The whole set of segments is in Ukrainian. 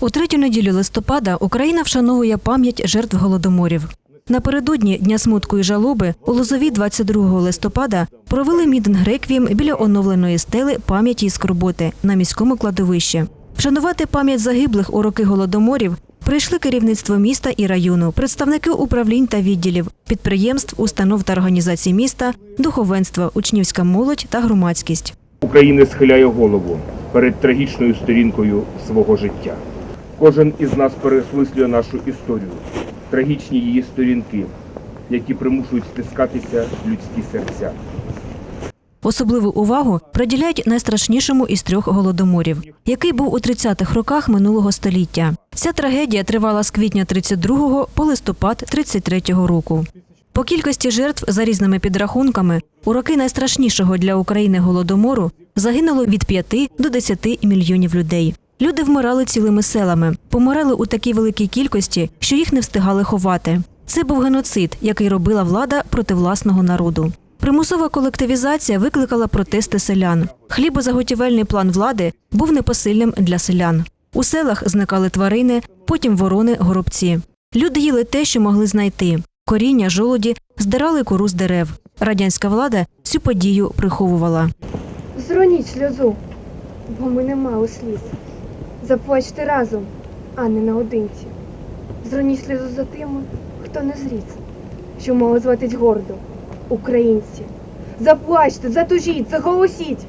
У третю неділю листопада Україна вшановує пам'ять жертв голодоморів. Напередодні Дня смутку і жалоби у Лозові 22 листопада провели мітинг реквієм біля оновленої стели пам'яті і скорботи на міському кладовищі. Вшанувати пам'ять загиблих у роки голодоморів прийшли керівництво міста і району, представники управлінь та відділів, підприємств, установ та організацій міста, духовенство, учнівська молодь та громадськість. України схиляє голову перед трагічною сторінкою свого життя. Кожен із нас переосмислює нашу історію, трагічні її сторінки, які примушують стискатися людські серця. Особливу увагу приділяють найстрашнішому із трьох голодоморів, який був у 30-х роках минулого століття. Ця трагедія тривала з квітня 32-го по листопад 33-го року. По кількості жертв за різними підрахунками у роки найстрашнішого для України голодомору загинуло від 5 до 10 мільйонів людей. Люди вмирали цілими селами, помирали у такій великій кількості, що їх не встигали ховати. Це був геноцид, який робила влада проти власного народу. Примусова колективізація викликала протести селян. Хлібозаготівельний план влади був непосильним для селян. У селах зникали тварини, потім ворони, горобці. Люди їли те, що могли знайти. Коріння, жолоді здирали кору з дерев. Радянська влада цю подію приховувала. Зроніть сльозу, бо ми не мали сліз. Заплачте разом, а не наодинці. Зроніть сльозу за тими, хто не зріс, що мало зватись гордо, українці. Заплачте, затужіть, заголосіть.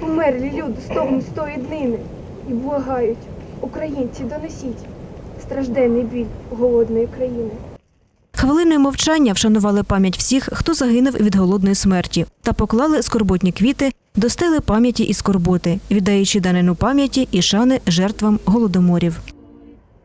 Померлі люди стогнуть з тої днини і благають, українці, донесіть стражденний біль голодної країни. Хвилиною мовчання вшанували пам'ять всіх, хто загинув від голодної смерті, та поклали скорботні квіти до стели пам'яті і скорботи, віддаючи данину пам'яті і шани жертвам голодоморів.